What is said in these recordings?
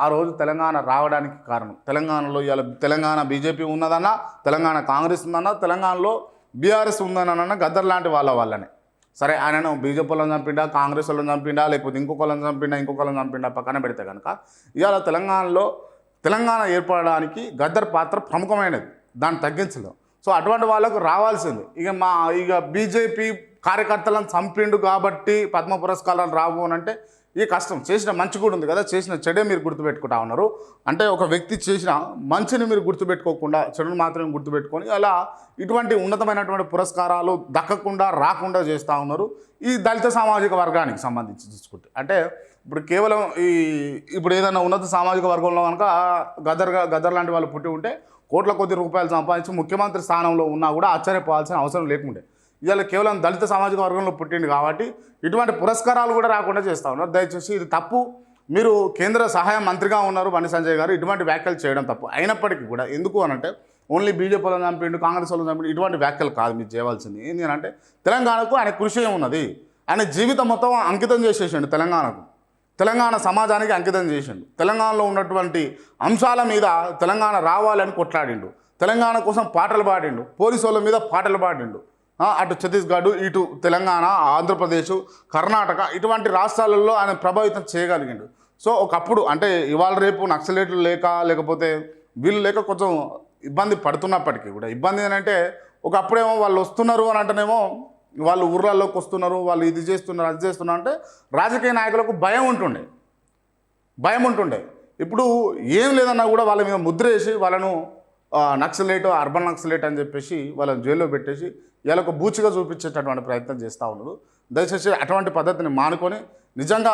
ఆ రోజు తెలంగాణ రావడానికి కారణం. తెలంగాణలో ఇవాళ తెలంగాణ బీజేపీ ఉన్నదన్నా తెలంగాణ కాంగ్రెస్ ఉందన్నా తెలంగాణలో బీఆర్ఎస్ ఉందనన్నా గద్దర్ లాంటి వాళ్ళ వల్లనే. సరే ఆయనను బీజేపీ వాళ్ళని చంపిండా కాంగ్రెస్ వాళ్ళని చంపిండా లేకపోతే ఇంకొకళ్ళని చంపిండా ఇంకొకళ్ళని చంపిండా పక్కన పెడితే కనుక ఇవాళ తెలంగాణలో తెలంగాణ ఏర్పడడానికి గద్దర్ పాత్ర ప్రముఖమైనది. దాన్ని తగ్గించలేం. సో అటువంటి వాళ్ళకు రావాల్సింది. ఇక మా ఇక బీజేపీ కార్యకర్తలను చంపిండు కాబట్టి పద్మ పురస్కారాలు రావు అని అంటే ఈ కష్టం చేసిన మంచి కూడా ఉంది కదా చేసిన చెడే మీరు గుర్తుపెట్టుకుంటా ఉన్నారు. అంటే ఒక వ్యక్తి చేసిన మంచిని మీరు గుర్తుపెట్టుకోకుండా చెడును మాత్రమే గుర్తుపెట్టుకొని అలా ఇటువంటి ఉన్నతమైనటువంటి పురస్కారాలు దక్కకుండా రాకుండా చేస్తూ ఉన్నారు. ఈ దళిత సామాజిక వర్గానికి సంబంధించి చూసుకుంటే. అంటే ఇప్పుడు కేవలం ఈ ఇప్పుడు ఏదైనా ఉన్నత సామాజిక వర్గంలో కనుక గదర్ గదర్ లాంటి వాళ్ళు పుట్టి ఉంటే కోట్ల కొద్ది రూపాయలు సంపాదించి ముఖ్యమంత్రి స్థానంలో ఉన్నా కూడా ఆశ్చర్యపోవాల్సిన అవసరం లేకుండే. ఇవాళ కేవలం దళిత సామాజిక వర్గంలో పుట్టింది కాబట్టి ఇటువంటి పురస్కారాలు కూడా రాకుండా చేస్తూ ఉన్నారు. దయచేసి ఇది తప్పు. మీరు కేంద్ర సహాయ మంత్రిగా ఉన్నారు బండి సంజయ్ గారు. ఇటువంటి వ్యాఖ్యలు చేయడం తప్పు. అయినప్పటికీ కూడా ఎందుకు అనంటే ఓన్లీ బీజేపీ వాళ్ళని చంపిండు కాంగ్రెస్ వాళ్ళని చంపిండు ఇటువంటి వ్యాఖ్యలు కాదు మీరు చేయవలసింది. ఏంటంటే అంటే తెలంగాణకు ఆయన కృషి ఉన్నది ఆయన జీవితం మొత్తం అంకితం చేసేసిండు తెలంగాణకు. తెలంగాణ సమాజానికి అంకితం చేసిండు. తెలంగాణలో ఉన్నటువంటి అంశాల మీద తెలంగాణ రావాలని కొట్లాడిండు. తెలంగాణ కోసం పాటలు పాడిండు. పోలీసు వాళ్ళ మీద పాటలు పాడిండు. అటు ఛత్తీస్గఢ్ ఇటు తెలంగాణ ఆంధ్రప్రదేశ్ కర్ణాటక ఇటువంటి రాష్ట్రాలలో ఆయన ప్రభావితం చేయగలిగిండు. సో ఒకప్పుడు అంటే ఇవాళ రేపు నక్సలేట్లు లేక లేకపోతే వీళ్ళు లేక కొంచెం ఇబ్బంది పడుతున్నప్పటికీ కూడా. ఇబ్బంది ఏంటంటే ఒకప్పుడేమో వాళ్ళు వస్తున్నారు అని అంటేనేమో వాళ్ళు ఊర్లలోకి వస్తున్నారు వాళ్ళు ఇది చేస్తున్నారు అది చేస్తున్నారు అంటే రాజకీయ నాయకులకు భయం ఉంటుండే. భయం ఉంటుండే. ఇప్పుడు ఏం లేదన్నా కూడా వాళ్ళ మీద ముద్ర వేసి వాళ్ళను నక్సలేట్ అర్బన్ నక్సలేట్ అని చెప్పేసి వాళ్ళని జైల్లో పెట్టేసి వీళ్ళకు బూచిగా చూపించేటటువంటి ప్రయత్నం చేస్తూ ఉన్నారు. దయచేసి అటువంటి పద్ధతిని మానుకొని నిజంగా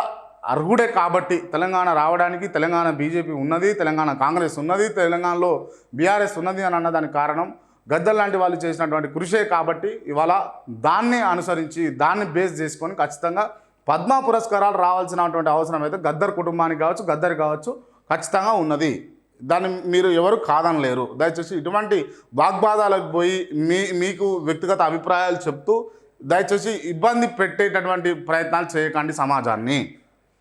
అర్హుడే కాబట్టి తెలంగాణ రావడానికి తెలంగాణ బీజేపీ ఉన్నది తెలంగాణ కాంగ్రెస్ ఉన్నది తెలంగాణలో బీఆర్ఎస్ ఉన్నది అని అన్నదానికి కారణం. గద్దర్ లాంటి వాళ్ళు చేసినటువంటి కృషే కాబట్టి ఇవాళ దాన్ని అనుసరించి దాన్ని బేస్ చేసుకొని ఖచ్చితంగా పద్మ పురస్కారాలు రావాల్సినటువంటి అవసరం అయితే గద్దర్ కుటుంబానికి కావచ్చు గద్దర్ కావచ్చు ఖచ్చితంగా ఉన్నది. దాన్ని మీరు ఎవరు కాదనలేరు దయచేసి ఇటువంటి వాగ్వాదాలకు పోయి మీ మీకు వ్యక్తిగత అభిప్రాయాలు చెప్తూ దయచేసి ఇబ్బంది పెట్టేటటువంటి ప్రయత్నాలు చేయకండి సమాజాన్ని.